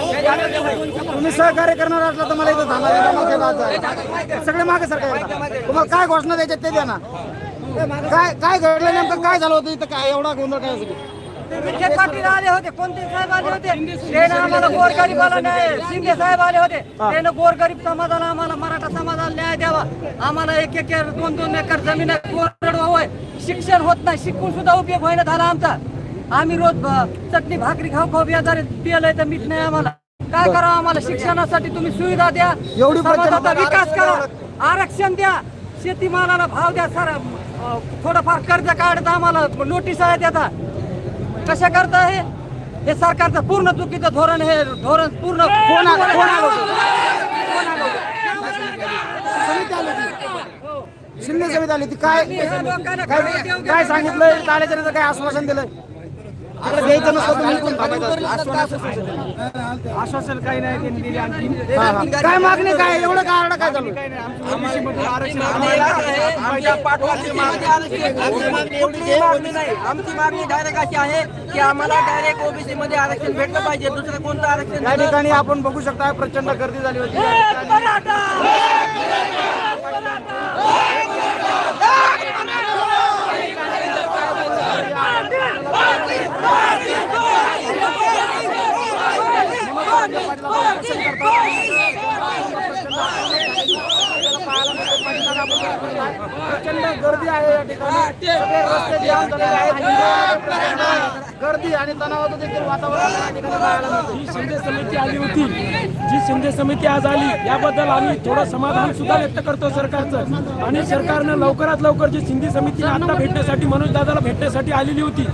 तुम्ही सहकार्य करणार असला तर मला इथं थांबायला सगळे मागे सरकार तुम्हाला काय घोषणा द्यायच्या ते द्या ना. काय काय घडलं नेमकं? काय झालं होतं इथं? काय एवढा गोंधळ काय विखे पाटील आले होते कोणते साहेब आले होते? त्यानं आम्हाला गोरगरीबाला न्याय शिंदे साहेब आले होते. त्यानं गोरगरीब समाजाला आम्हाला मराठा समाजाला न्याय द्यावा. आम्हाला एक एक दोन दोन एकर जमीन आहे, कोरडवाहू आहे शिक्षण होत नाही. शिकून सुद्धा उपयोग होईना झाला आमचा. आम्ही रोज चटणी भाकरी खाऊ खाऊ बियाजारी पियलंय तर मीठ नाही आम्हाला. काय करावं आम्हाला? शिक्षणासाठी तुम्ही सुविधा द्या. एवढी समाजाचा विकास करा. आरक्षण द्या. शेतीमालाला भाव द्या. सर थोडंफार कर्ज काढता आम्हाला. नोटीस आहेत आता. कशा करता हे? हे सरकारचं पूर्ण चुकीचं धोरण हे धोरण पूर्ण शिंदे समिती आली होती काय काय सांगितलं काय आश्वासन दिलं नसतं इथून थांबायचं आश्वासन काही नाही त्यांनी दिली आणखी. काय मागणी काय? एवढं काय आरडा काय चालू आमची मागणी डायरेक्ट अशी आहे की आम्हाला डायरेक्ट ओबीसी मध्ये आरक्षण भेटलं पाहिजे. दुसरं कोणतं आरक्षण या ठिकाणी आपण बघू शकता प्रचंड गर्दी झाली होती. या ठिकाणी प्रचंड गर्दी आहे या ठिकाणी. सगळे रस्ते जाम झालेले आहेत. गर्दी आणि तणावाचं देखील वातावरण या ठिकाणी पाहायला मिळतं. शिंदे समिती आली होती जी शिंदे समिती आज आली याबद्दल आम्ही थोडं समाधान सुद्धा व्यक्त करतो सरकारचं. आणि सरकारनं लवकरात लवकर जी शिंदे समिती आता भेटण्यासाठी मनोज दादाला भेटण्यासाठी आलेली होती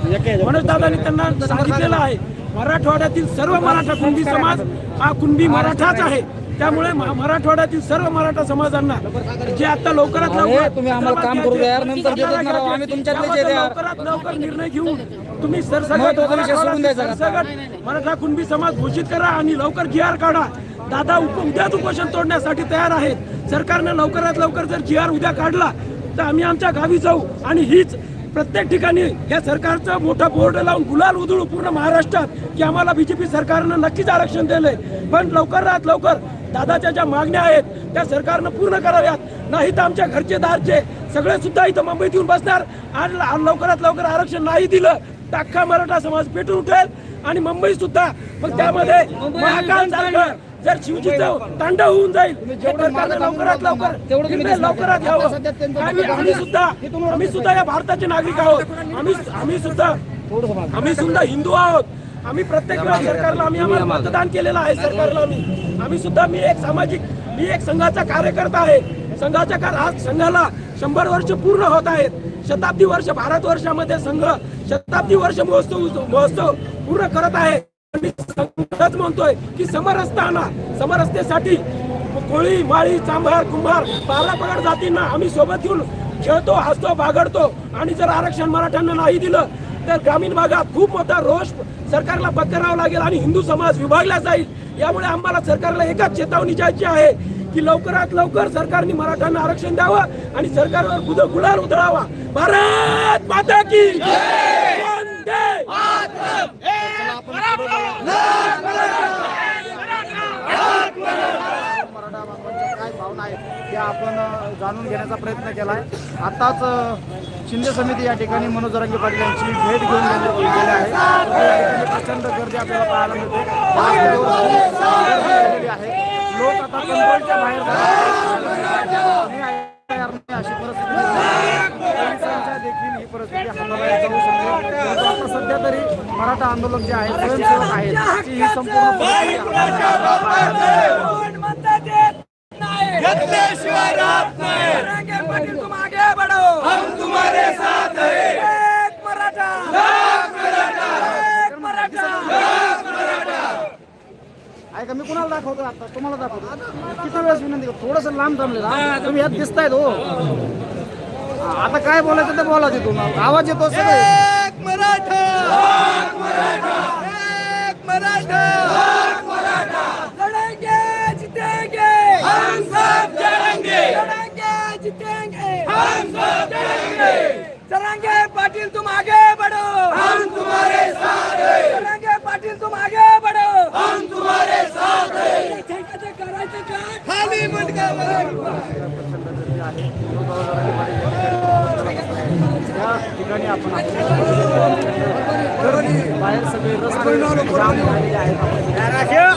मनोज दादानी त्यांना सांगितलेलं आहे मराठवाड्यातील सर्व मराठा कुणबी समाज हा कुणबी मराठाच आहे. त्यामुळे मराठवाड्यातील सर्व मराठा समाजांना जे आता लवकरात. लवकरात लवकर निर्णय घेऊन तुम्ही? सरसकट मराठा कुणबी समाज घोषित करा आणि लवकर जी आर काढा. दादा उप उद्याच उपोषण तोडण्यासाठी तयार आहेत. सरकारनं लवकरात लवकर जर जी आर उद्या काढला तर आम्ही आमच्या गावी जाऊ आणि हीच प्रत्येक ठिकाणी या सरकारचं मोठा बोर्ड लावून गुलाल उधळू पूर्ण महाराष्ट्रात की आम्हाला बीजेपी सरकारनं नक्कीच आरक्षण दिलंय. पण लवकरात लवकर दादाच्या ज्या मागण्या आहेत त्या सरकारनं पूर्ण कराव्यात. नाही तर आमच्या घरचे दारचे सगळे सुद्धा इथं मुंबईत येऊन बसणार. आणि लवकरात लवकर आरक्षण नाही दिलं तर अख्खा मराठा समाज पेटून उठेल. आणि मुंबई सुद्धा मग त्यामध्ये महाकाल जर शिवजीचं तांडव होऊन जाईल. लवकरात लवकर लवकरात घ्यावं आम्ही सुद्धा आम्ही सुद्धा या भारताचे नागरिक आहोत. आम्ही आम्ही सुद्धा आम्ही सुद्धा हिंदू आहोत. आम्ही प्रत्येक वेळा सरकारला आम्ही आम्हाला मतदान केलेलं आहे सरकारला आम्ही. आम्ही सुद्धा मी एक सामाजिक मी एक संघाचा कार्यकर्ता आहे. संघाच्या कार आज संघाला शंभर वर्ष पूर्ण होत आहेत. शताब्दी वर्ष भारत वर्षामध्ये संघ शताब्दी वर्ष महोत्सव महोत्सव पूर्ण करत आहे. मी म्हणतोय की समरसताना समरसतेसाठी कोळी माळी चांभार कुंभार पाला पगड जातींना आम्ही सोबत घेऊन खेळतो हसतो बागडतो आणि जर आरक्षण मराठ्यांना नाही दिलं तर ग्रामीण भागात खूप मोठा रोष सरकारला पत्करावा लागेल आणि हिंदू समाज विभागला जाईल. यामुळे आम्हाला सरकारला एकच चेतावणी द्यायची आहे की लवकरात लवकर सरकारने मराठ्यांना आरक्षण द्यावं आणि सरकारवर गुद गुलाल उधळावा. भारत माता की काय भावना आपण जाणून घेण्याचा प्रयत्न केलाय. आताच शिंदे समिती या ठिकाणी मनोज रंगे पाटील यांची भेट घेऊन गेलेली आहे. प्रचंड गर्दी आपल्याला पाहायला मिळते. आहे. लोक आता कंट्रोलच्या बाहेर तयार नाही अशी परिस्थिती देखील ही परिस्थिती हाताळायला जाऊ शकते. आता सध्या तरी मराठा आंदोलन जे आहे स्वयंसेवक आहेत ती ही संपूर्ण घेतल्याशिवाय राहत नाही जरांगे पाटील तुम आगे बढ़ो। हम तुम्हारे साथ है। एक मराठा। एक मराठा। ऐका मी कुणाला दाखवतो आता? तुम्हाला दाखवतो. किती वेळेस विनंती थोडस लांब थांबले ना तुम्ही यात दिसतायत हो. आता काय बोलायचं ते बोला तिथून. आवाज येतो एक मराठा। एक मराठा। जीतेंगे हम सब जड़ेंगे लड़ेंगे जीतेंगे हम सब जड़ेंगे जरांगे पाटिल तुम आगे बढ़ो हम तुम्हारे साथ है जरांगे पाटिल तुम आगे बढ़ो हम तुम्हारे साथ है का खाली मार या ठिकाणी आपण बाहेर सगळे रस्ते जाम झालेले आहेत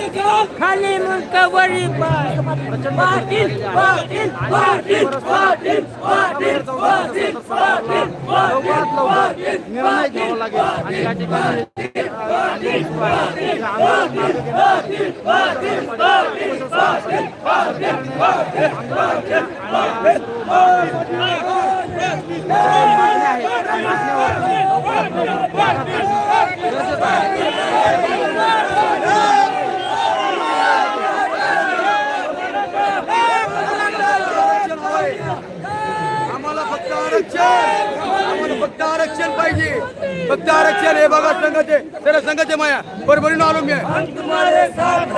राव. करायचं का खाली मुंडकावरी पाटील पाटील पाटील पाटील पाटील पाटील पाटील लवकरात लवकर निर्णय घ्यावा लागेल आणि या ठिकाणी आंदोलन सुरू आहे. या आंदोलन मागे घेण्यासाठी मागण्या आहेत. त्या मागण्यावर आम्हाला फक्त आरक्षण. आम्हाला फक्त आरक्षण पाहिजे. फक्त आरक्षण हे बघा संघाचे त्याला संघाचे माया. बरोबरीनं आलो मी.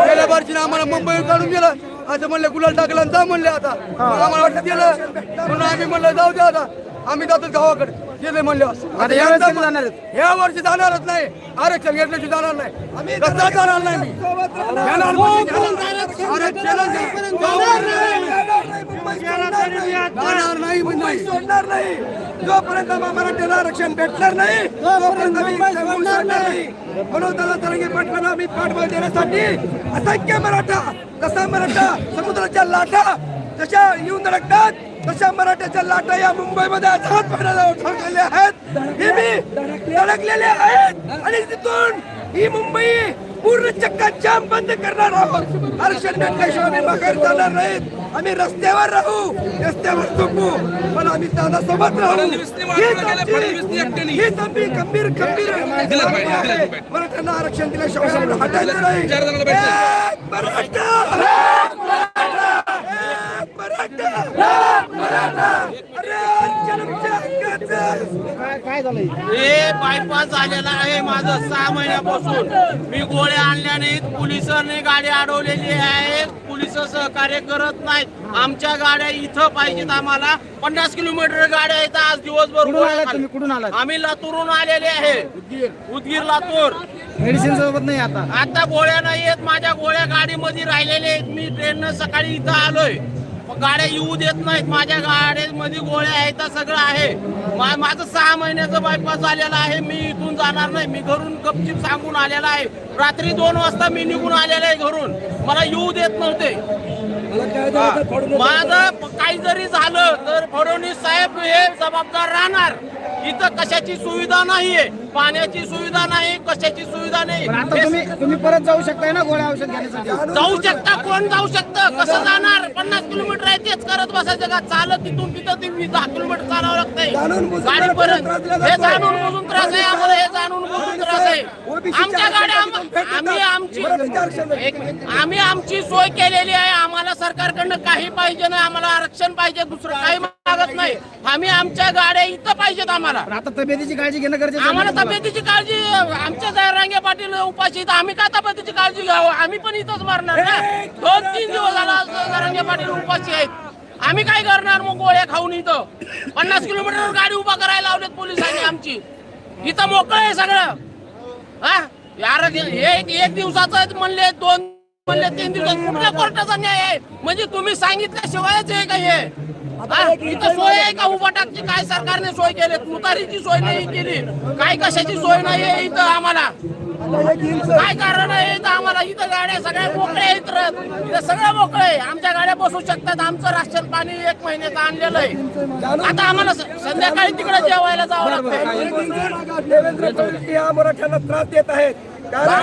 गेल्या वर्षीने आम्हाला मुंबईत काढून दिलं. असं म्हणले गुलाल टाकला जा म्हणले आता. आम्हाला वाटलं दिलं. म्हणून आम्ही म्हणलं जाऊ द्या आता. आम्ही जातो गावाकडे. गेले म्हणले आता यावेळेस कधी जाणार आहेत? या वर्षी जाणारच नाही आरक्षण घेतल्याशी जाणार नाही आम्ही कसं जाणार नाही मी जाणार म्हणजे जाणार. आरक्षणच जाणार नाही. जाणार नाही म्हणजे नाही. सोडणार नाही जोपर्यंत मराठ्याला आरक्षण भेटणार नाही तोपर्यंत आम्ही सोडणार नाही म्हणून त्याला तरंगी पाटलाला आम्ही पाठबळ देण्यासाठी असंख्य मराठा कसा मराठा समुद्राच्या लाटा जशा येऊन धडकतात? तशा मराठ्याच्या लाटा या मुंबईमध्ये आझाद पडायला ठरलेल्या आहेत? हे मी धडकलेले आहेत. आणि तिथून ही मुंबई पूर्ण चक्का जाम बंद करणार आहोत. आरक्षण भेटल्याशिवाय जाणार नाहीत. आम्ही रस्त्यावर राहू रस्त्यावर झोपू पण आम्ही दादा सोबत राहू हीच आमची- गंभीर गंभीर. मराठ्यांना आरक्षण दिल्याशिवाय आम्हाला हटायचं नाही. मराठा! काय झालंय हे बायपास झालेला आहे माझं सहा महिन्यापासून. मी गोळ्या आणल्या नाहीत पोलिसांनी गाडी अडवलेली आहे. पोलीस सहकार्य करत नाहीत आमच्या गाड्या इथं पाहिजेत आम्हाला. पन्नास किलोमीटर गाड्या आहेत आज दिवसभर कुठून आलात आम्ही लातूरून आलेले आहे. उदगीर. लातूर. मेडिसिन सोबत नाही आता? आता गोळ्या नाही आहेत माझ्या गोळ्या गाडीमध्ये राहिलेल्या आहेत. मी ट्रेननं सकाळी इथं आलोय. गाड्या येऊ देत नाहीत. माझ्या गाड्यामध्ये गोळ्या आहेत सगळं आहे. माझं सहा महिन्याचं बायपास झालेलं आहे. मी इथून जाणार नाही. मी घरून गपचिप सांगून आलेला आहे. रात्री दोन वाजता मी निघून आलेला आहे घरून. मला येऊ देत नव्हते. माझं काही जरी झालं तर फडणवीस साहेब हे जबाबदार राहणार. इथं कशाची सुविधा नाहीये पाण्याची सुविधा नाही कशाची सुविधा नाही. तुम्ही तुम्ही परत जाऊ शकताय ना गोळ्या औषध घेण्यासाठी? जाऊ शकता कोण जाऊ शकतं? कसं जाणार? पन्नास किलोमीटर आहे तेच करत बसायचं का? चालत तिथून तिथं ते वीस दहा किलोमीटर चालावं लागतंय. गाडी परत हे जाणून बुजून त्रास आहे आम्हाला हे जाणून बुजून आमच्या गाड्या आम्ही आमची. आम्ही सोय केलेली आहे. आम्हाला सरकारकडनं काही पाहिजे नाही. आम्हाला आरक्षण पाहिजे. दुसरं काही मागत नाही. आम्ही आमच्या गाड्या इथं पाहिजेत आम्हाला. आता तब्येतीची काळजी घेणं गरजेचं आम्हाला? तब्येतीची काळजी आमच्या जयरांगे पाटील उपाशी. आम्ही काय तब्येतीची काळजी घ्यावं? आम्ही पण इथंच मारणार ना? दोन तीन दिवस झाला जयरांगे पाटील उपाशी आहेत. आम्ही काय करणार मग गोळ्या खाऊन इथं? पन्नास किलोमीटर गाडी उभा करायला लावलेत पोलिसांनी आमची. इथं मोकळं आहे सगळं. हा? यार एक एक दिवसाचं म्हणले दोन म्हणले तीन दिवसात कुठल्या कोर्टाचा न्याय आहे? म्हणजे तुम्ही सांगितल्याशिवायच हे काही आहे. हा? इथं सोय आहे का उभाटाची काय सरकारने सोय केली? तुतारीची सोय नाही केली. काय कशाची सोय नाही आहे इथं आम्हाला? काय कारण आहे इथं? आम्हाला इथं गाड्या सगळ्या मोकळ्या आहेत इथं सगळं मोकळं आहे. आमच्या गाड्या बसू शकतात. आमचं राशन पाणी एक महिन्याचं आणलेलं आहे. आता आम्हाला संध्याकाळी तिकडे जेवायला जावं लागतं मराठ्यांना त्रास देत आहेत. हा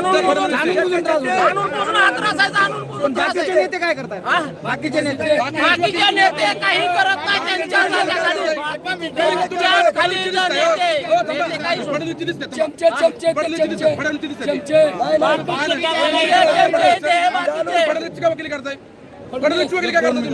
बाकीचे नेते काय करतायत हा? बाकीचे नेते. बाकीचे नेते काही करत नाही त्यांच्या. त्यांच्या खाली जे नेते. नेते काही सोडत चमचे चमचे चमचे. चमचे. बाकीचे नेते, बाकीचे. फडणवीसची वकिली काय करता तुम्ही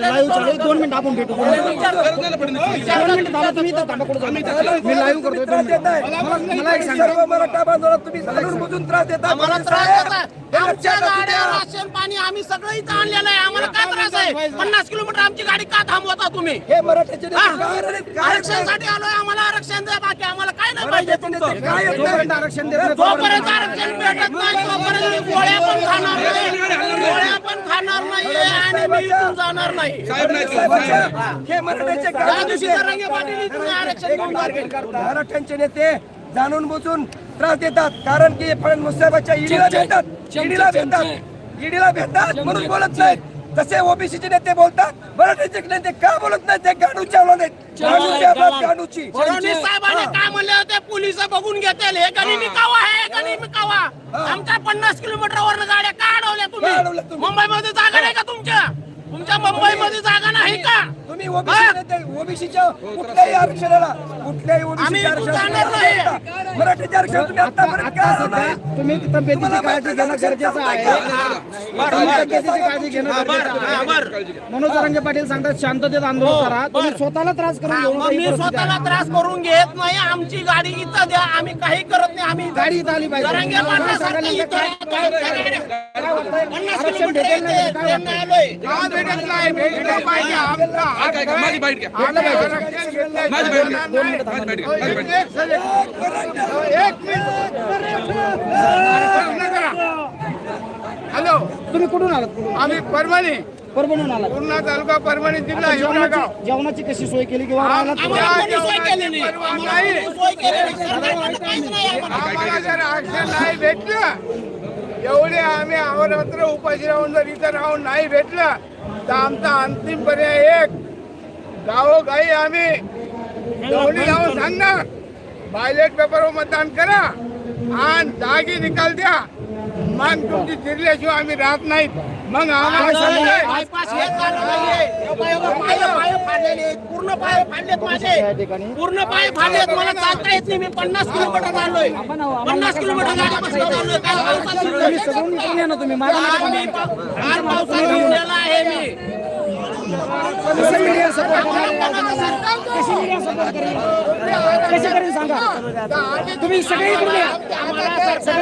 लाईव्ह चालू आहे. दोन मिनिट आपण भेटू दोन मिनिट गरज नाही ना फडणवीसची. दोन मिनिट थांबा तुम्ही इथं थांबा कुठं जाऊ नका. मी लाईव्ह करतोय दोन मिनिट मला एक सांगा सर्व मराठा बांधवाला तुम्ही जाणून बुजून त्रास देता आम्हाला फडणवीस त्रास. हे आमच्या गाड्या. राशन पाणी आम्ही सगळं इथं आणलेलं आहे. आम्हाला काय त्रास आहे? पन्नास किलोमीटर आमची गाडी का थांबवता तुम्ही? हे मराठ्याचे आरक्षणासाठी आलोय आम्हाला आरक्षण द्या बाकी आम्हाला काय नाही पाहिजे तुमचं. आरक्षण देत नाही जोपर्यंत आरक्षण भेटत नाही तोपर्यंत गोळ्या पण खाणार नाही. गोळ्या पण खाणार नाहीये आणि मी इथून जाणार नाही. नाही. हे मराठ्याचे आरक्षण मराठ्यांचे नेते जाणून बुजून त्रास देतात. कारण की फडणवीस साहेबांच्या ईडीला भेटतात. ईडीला. भेटतात. ईडीला भेटतात म्हणून बोलत नाहीत. तसे ओबीसीचे नेते बोलतात. मराठ्याचे नेते का बोलत नाहीत? ते गाडूची. फडणवीस साहेबांनी काय म्हणले होते? पोलीस बघून घेतील. हे गनिमी कावा हे गनिमी कावा आमच्या पन्नास किलोमीटरवर गाड्या का अडवल्या तुम्ही? मुंबईमध्ये जागा नाही का तुमच्या? तुमच्या मुंबईमध्ये जागा नाही का? तुम्ही ओबीसी नेते ओबीसीच्या कुठल्याही आरक्षणाला कुठल्याही आम्ही ओबीसी इथून जाणार नाही. मराठीचे आरक्षण तुम्ही आतापर्यंत का आता आणलं नाही? सध्या तुम्ही तब्येतीची काळजी घेणं गरजेचं आहे. तुम्ही तब्येतीची काळजी घेणं गरजेचं आहे. मनोज जरांगे पाटील सांगतात शांततेत आंदोलन करा. तुम्ही स्वतःला त्रास करून ही मी स्वतःला. त्रास करून घेत नाही. आमची गाडी इथं द्या. आम्ही काही करत नाही. आम्ही गाडी इथं आली पाहिजे. काय काय- काय- काय आरक्षण भेटेल नाही येते, काय वाटतंय? ट्रेननं आलोय. काय का? माझी बाईट घ्या. माझी बाईट घ्या. माझी बाईट घ्या. माझी बाईट घ्या. हॅलो. तुम्ही कुठून आलात? आम्ही परभणी. परभणून आलात. पूर्णा तालुका परभणी जिल्हा जेवणाची जेवणाची कशी सोय केली किंवा आम्हाला. आम्हाला जर आरक्षण नाही भेटलं. एवढे आम्ही अहोरात्र उपाशी राहून जर इथं राहून नाही भेटलं तर आमचा अंतिम पर्याय एक. गावोगावी आम्ही. दोन्ही जाऊन सांगणार बायलेट पेपरवर मतदान करा. आणि जागी निकाल द्या. मग तुमची जिरल्याशिवाय आम्ही राहत नाहीत. मग आम्हाला हे. पूर्ण पाय फाडलेत माझे. या ठिकाणी. पूर्ण पाय फाडलेत. मला चालता येत नाही. मी पन्नास किलोमीटर चाललोय. पन्नास किलोमीटर गाडीपासून चाललोय. काय पावसात तुम्ही फिरलोय. सगळून इकडून या ना तुम्ही. माझ्या मागे आम्ही पा- आज पावसात फिरलेला आहे मी. कशी मीडिया सपोर्ट कशी मीडिया सपोर्ट करेल? कशी करेल सांगा? तुम्ही सगळे सरकारचं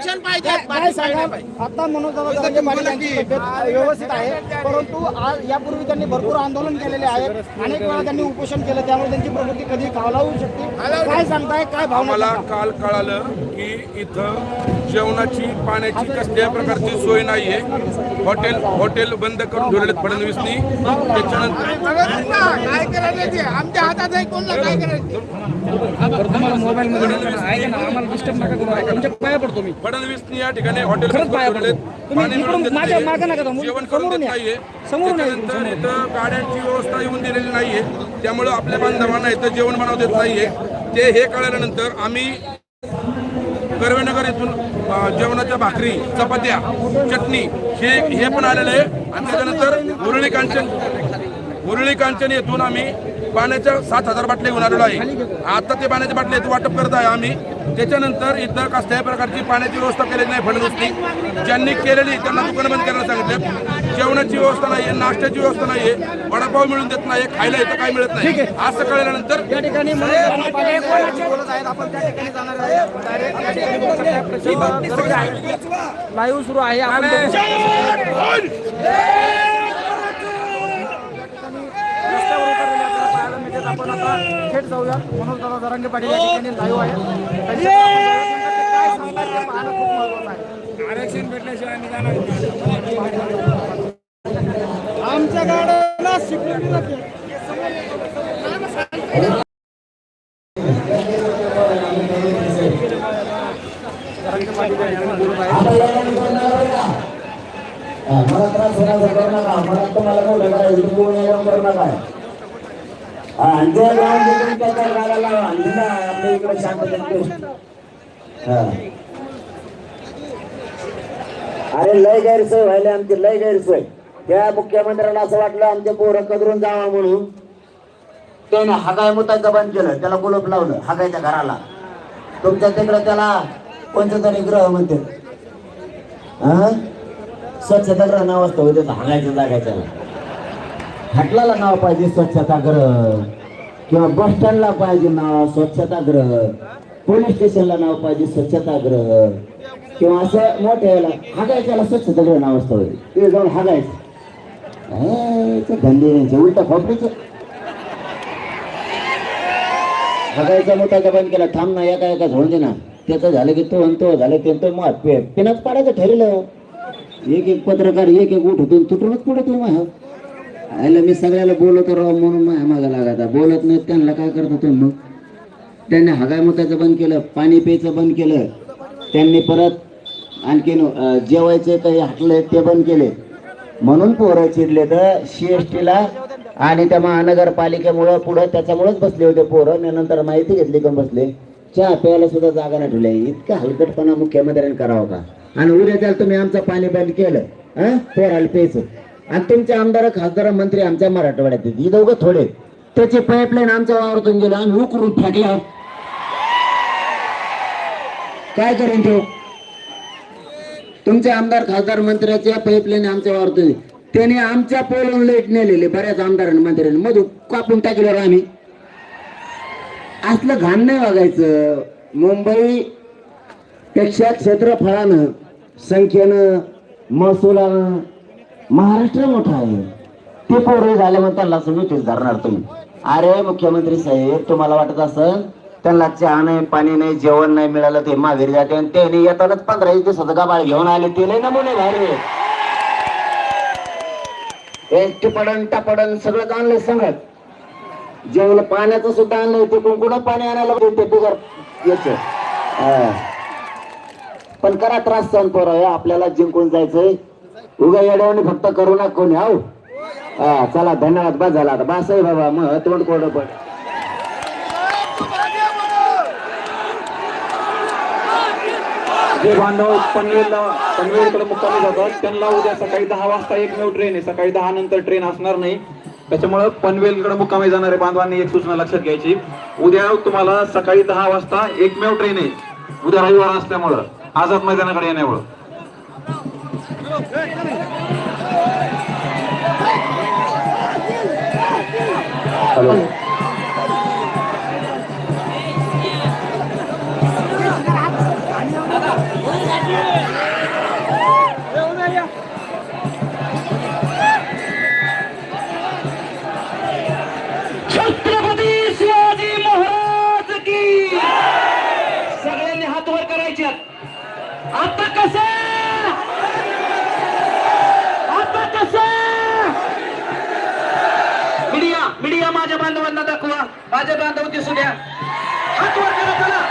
आरक्षण पाहिजे. काय बाकी सांगा आता मनोज दादा जरांगे पाटील यांची तब्येत व्यवस्थित आहे परंतु आज यापूर्वी त्यांनी भरपूर आंदोलन केलेले आहेत अनेक वेळा त्यांनी उपोषण केलं त्यामुळे त्यांची प्रकृती कधी खावलावू शकते? काय सांगताय? काय भावना सांगा? काल कळालं की इथं जेवणाची पाण्याची कसल्याही प्रकारची सोय नाहीये. हॉटेल हॉटेल बंद करून ठेवलेले फडणवीसनी. त्याच्यानंतर काय करायचं ते? आमच्या हातात आहे कोणला काय करायचं तुम्हाला मोबाईल मध्ये आहे ना आम्हाला डिस्टर्ब नका करू तुमच्या पाया पडतो मी. फडणवीसनी या ठिकाणी हॉटेल खरंच बंद पाया करून ठेवलेत. पडतो. तुम्ही पाणी मिळून इकडून देत माझ्या नाहीये. मागं नका जाऊ. जेवण करून समोरून देत या. नाहीये समोरून या. त्याच्यानंतर इथं गाड्यांची व्यवस्था येऊन दिलेली नाहीये त्यामुळं आपल्या बांधवांना इथं जेवण बनवू देत नाहीये ते हे कळल्यानंतर आम्ही कर्वेनगर इथून अ, जेवणाच्या भाकरी चपात्या चटणी हे हे पण आलेलं आहे आणि त्याच्यानंतर उरळी कांचन उरळी कांचन येथून आम्ही पाण्याच्या सात हजार बाटल्या घेऊन आलेलो आहे. आता ते पाण्याच्या बाटल्या इथं वाटप करत आहे आम्ही. त्याच्यानंतर इथं कसल्याही प्रकारची पाण्याची व्यवस्था केलेली नाही फडणवीसनी. ज्यांनी केलेली त्यांना दुकानं बंद करायला सांगितलं. जेवणाची व्यवस्था नाहीये नाश्त्याची व्यवस्था नाहीये. वडापाव मिळून देत नाही खायला इथं काय मिळत नाही. असं कळल्यानंतर या ठिकाणी आहे आहे लाईव्ह सुरू आहे. आपण मिळतात. आपण आता थेट जाऊया. मनोज दादा जरांगे पाटील या ठिकाणी लाईव्ह आहे त्यांच्या काय सांगतात ते पाहणं खूप महत्त्वाचं आहे. आरक्षण भेटल्याशिवाय निघाला आमच्या गाड्याला सिक्युरिटी? हा, मला त्रास नका मला तुम्हाला बोलू आपल्या इकडे अरे लय गैरसोय व्हायले आमची लय गैरसोय. त्या मुख्यमंत्र्याला असं वाटलं आमचे पोरं कदरून जावा म्हणून. त्याने हागाय मुतायचं बंद केलं. त्याला कुलूप लावलं हागायच्या घराला. तुमच्या तिकडे त्याला कोणतं तरी ग्रह म्हणते. हा? स्वच्छता ग्रह नाव असतं होते हागायच्या जागायच्या हाटलाला नाव पाहिजे स्वच्छताग्रह किंवा बस स्टँडला पाहिजे नाव स्वच्छताग्रह पोलीस स्टेशनला नाव पाहिजे स्वच्छताग्रह किंवा असं मोठ्या याला हागायच्याला स्वच्छताग्रह नाव असतं ते जाऊन हागायचं. धंदे यांचे उलटा खोपडीचे. हागायचा मोठा बंद केला? थांब ना एका एका झोडून दे ना. त्याचं झालं की तो आणि तो झालं ते तो मग पे- पाडायचं ठरलं. एक एक पत्रकार एक एक उठ होतो तुटूनच पुढे तुम्ही मग. आयला मी सगळ्याला बोलतो राव म्हणून माझ्या मागा लागायचा बोलत नाही त्यांना काय करत तुम्ही मग? त्यांनी हगाय बंद केलं पाणी प्यायचं बंद केलं. त्यांनी परत आणखीन जेवायचे काही हटले ते बंद केले. म्हणून पोरं चिडले तर सी एस टीला आणि त्या महानगरपालिकेमुळं पुढं त्याच्यामुळेच बसले होते पोरं. मी नंतर माहिती घेतली का बसले. चहा प्यायला सुद्धा जागा नाही ठेवल्या इतका हलकटपणा मुख्यमंत्र्यांनी करावा का आणि उद्या त्याला तुम्ही आमचं पाणी बंद केलं हा पोराला प्यायचं. आणि तुमचे आमदार खासदार मंत्री आमच्या मराठवाड्यात येते ही दोघं थोडे त्याची पाईपलाईन आमच्या वावरतून गेलं आम्ही उकरून टाकल्या काय करेन तो? तुमचे आमदार खासदार मंत्र्याच्या पाईपलाईन आमच्या वावरतून त्याने आमच्या पोलून लेट नेलेले बऱ्याच आमदारांनी मंत्र्यांनी. मधू कापून टाकल्यावर आम्ही. असलं घाण नाही वागायचं. मुंबई पेक्षा क्षेत्रफळानं संख्येनं महसुलानं महाराष्ट्र मोठा आहे. ते पोरं झाले मग त्यांना असं मिठीच धरणार तुम्ही. अरे मुख्यमंत्री साहेब तुम्हाला वाटत असेल त्यांना चहा नाही पाणी नाही जेवण नाही मिळालं ते माघारी जाते आणि त्याने येतानाच पंधरा एक दिवसाचं गाबाळ घेऊन आले ते नाही नमुने भारी आहेत. हे टिपडन सगळं आणलंय सांगत जेवलं पाण्याचं सुद्धा आणलंय ते कुंकुण पाणी आणायला ते बिगर याच पण करा त्रास सहन पोरं आपल्याला जिंकून जायचंय. उगा येड्यावानी फक्त करू नका कोणी आऊ हा चला धन्यवाद बस झाला आता. बस आहे बाबा मग तोंड कोरडं पण जे बांधव पनवेलला पनवेलकडे मुक्कामी जातात त्यांना उद्या सकाळी दहा वाजता एकमेव ट्रेन आहे. सकाळी दहा नंतर ट्रेन असणार नाही. त्याच्यामुळं पनवेलकडे मुक्कामी जाणारे बांधवांनी एक सूचना लक्षात घ्यायची. उद्या तुम्हाला सकाळी दहा वाजता एकमेव ट्रेन आहे. उद्या रविवार असल्यामुळं आझाद मैदानाकडे येण्यामुळं. हॅलो छत्रपती मीडिया माझ्या बांधवांना दाखवा. माझ्या बांधव दिसू द्या हात वर करा चला.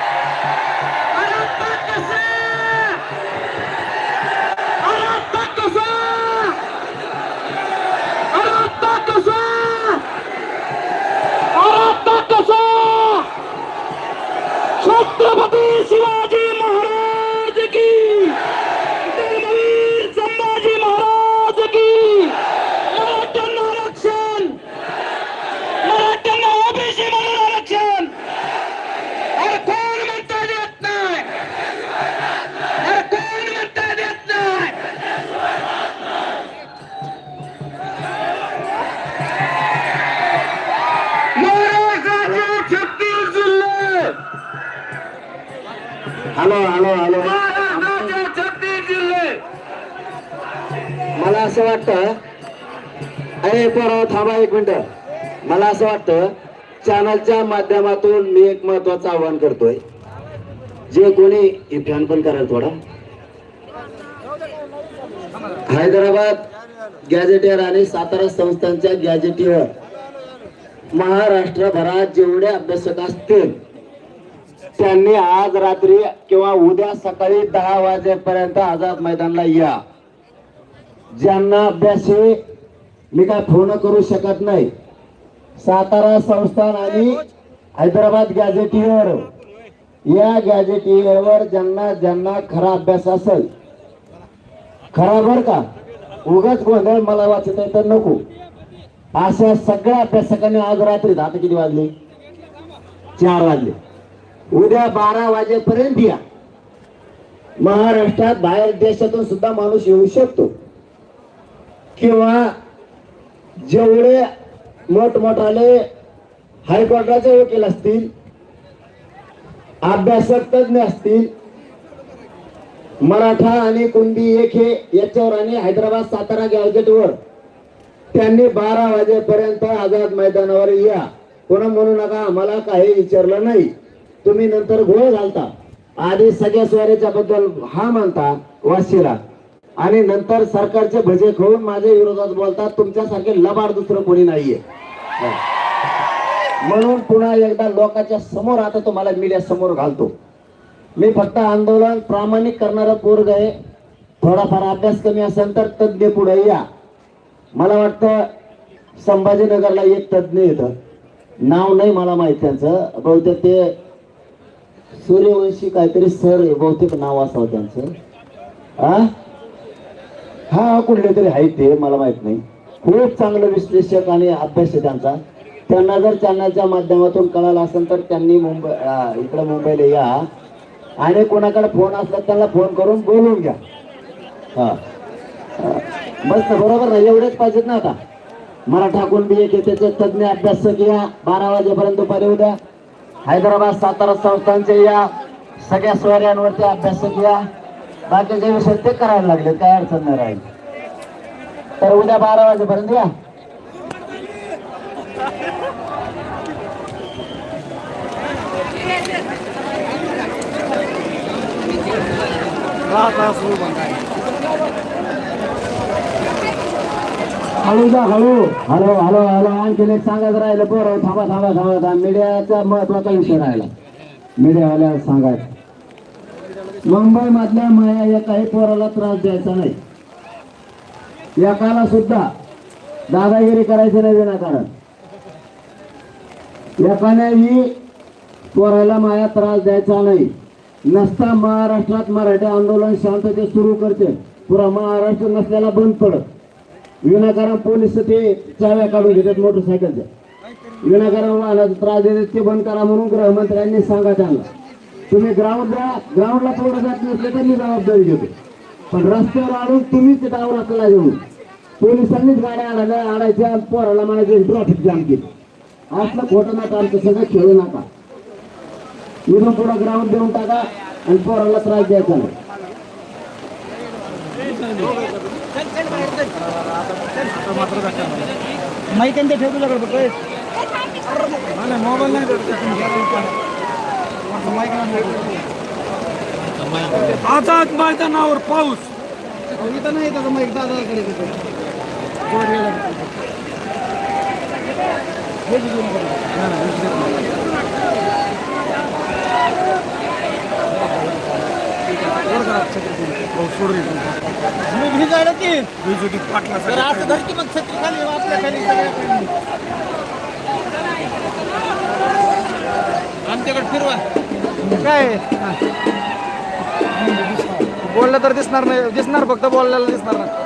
हॅलो हॅलो हॅलो मला असं वाटतं अरे पोराव थांबा एक मिनिट. मला असं वाटतं चॅनलच्या माध्यमातून मी एक महत्वाचं आवाहन करतोय. जे कोणी हे फॅन पण कराल थोडा. हैदराबाद गॅझेटियर आणि सातारा संस्थांच्या गॅझेटीवर महाराष्ट्रभरात जेवढे अभ्यासक असतील त्यांनी आज रात्री किंवा उद्या सकाळी दहा वाजेपर्यंत आझाद मैदानला या. ज्यांना अभ्यास मी काय फोन करू शकत नाही. सातारा संस्थान आणि हैदराबाद गॅझेटियर या गॅझेटियर ज्यांना ज्यांना खरा अभ्यास असेल. खरा बर का? उगाच गोंधळ मला वाचता तर नको. अशा सगळ्या अभ्यासकांनी आज रात्री आता किती वाजले? चार वाजले. उद्या बारा वाजेपर्यंत या. महाराष्ट्रात बाहेर देशातून सुद्धा माणूस येऊ शकतो. किंवा जेवढे मोठमोठाले हायकोर्टाचे वकील असतील अभ्यासक तज्ञ असतील मराठा आणि कुंडी एक हे याच्यावर आणि हैदराबाद सातारा गॅजेटवर त्यांनी बारा वाजेपर्यंत आझाद मैदानावर या. कोणा म्हणू नका आम्हाला काही विचारलं नाही. तुम्ही नंतर घोळ घालता. आधी सगळ्या स्वाऱ्याच्या बद्दल हा म्हणता वाशीला आणि नंतर सरकारचे भजे खाऊन माझ्या विरोधात बोलतात तुमच्यासारखे लबाड दुसरं कोणी नाहीये. म्हणून पुन्हा एकदा लोकांच्या समोर आता तुम्हाला मीडिया समोर घालतो. मी फक्त आंदोलन प्रामाणिक करणारा पोरग आहे. थोडाफार अभ्यास कमी असेल तर तज्ञ पुढे या. मला वाटतं संभाजीनगरला एक तज्ञ येतं. नाव नाही मला माहीत त्यांचं. बहुतेक ते सूर्यवंशी काहीतरी सर आहे बहुतेक नाव असावं त्यांचं. हा हा कुठले तरी आहेत ते मला माहीत नाही. खूप चांगलं विश्लेषक आणि अभ्यास आहे त्यांचा. त्यांना जर चॅनलच्या माध्यमातून कळालं असेल तर त्यांनी मुंबई इकडे मुंबईला या. आणि कोणाकडे फोन असला त्यांना फोन करून बोलून घ्या. हा. बस बरोबर ना? एवढेच पाहिजेत ना आता. मराठा कुणबी एक त्याचे तज्ञ अभ्यासक या. बारा वाजेपर्यंत दुपारी उद्या. हैदराबाद सातारा संस्थांचे या सगळ्या स्वाऱ्यांवरती अभ्यासक या. बाकीचे विषय ते करायला लागले काय अडचण नाही राहील. तर उद्या बारा वाजेपर्यंत या. राहता हळू जा हळू. Hello hello hello. आणखीन एक सांगायचं राहिलं बरं थांबा थांबा थांबा थांबा. मीडियाचा महत्त्वाचा विषय राहिला. मीडियावाल्याला सांगायचं. मुंबई मधल्या माया एकाही पोराला त्रास द्यायचा नाही. एकाला सुद्धा दादागिरी करायची नाही विनाकारण. एकानेही पोराला माया त्रास द्यायचा नाही. नसता महाराष्ट्रात मराठी आंदोलन शांततेत सुरू करते. पुरा महाराष्ट्र नसल्याला बंद पडत. विनाकारण पोलीस ते चाव्या काढून घेतात मोटरसायकलच्या विनाकारण वाहनाचा त्रास देतात ते बंद करा म्हणून गृहमंत्र्यांनी सांगा त्यांना. तुम्ही ग्राउंडला ग्राउंडला पोरं जात नसले तर मी जबाबदारी घेतो. पण रस्त्यावर आणून तुम्हीच डाव रचला घेऊन पोलिसांनीच गाड्या आणायला आणायच्या पोराला म्हणायचे ट्रॉफिक जाम केली. असलं खोटं नका आमचं सगळं खेळू नका. इथून पुढं ग्राउंड देऊन टाका आणि पोराला त्रास द्यायचा नाही. माहिती त्यांच्या ठेव तुझ्याकडे फक्त नाही मोबाईल नाही भेटत नाही आझाद मैदानावर पाऊस. इथं नाही त्याचं माईक दादाकडे तिथं हो, सोडून मी भिजायला की भिजू की पाटला असं धर की मग छत्री खाली आपल्या खाली आमच्याकडे फिरवा काय बोललं तर दिसणार नाही दिसणार फक्त बोललेलं दिसणार नाही.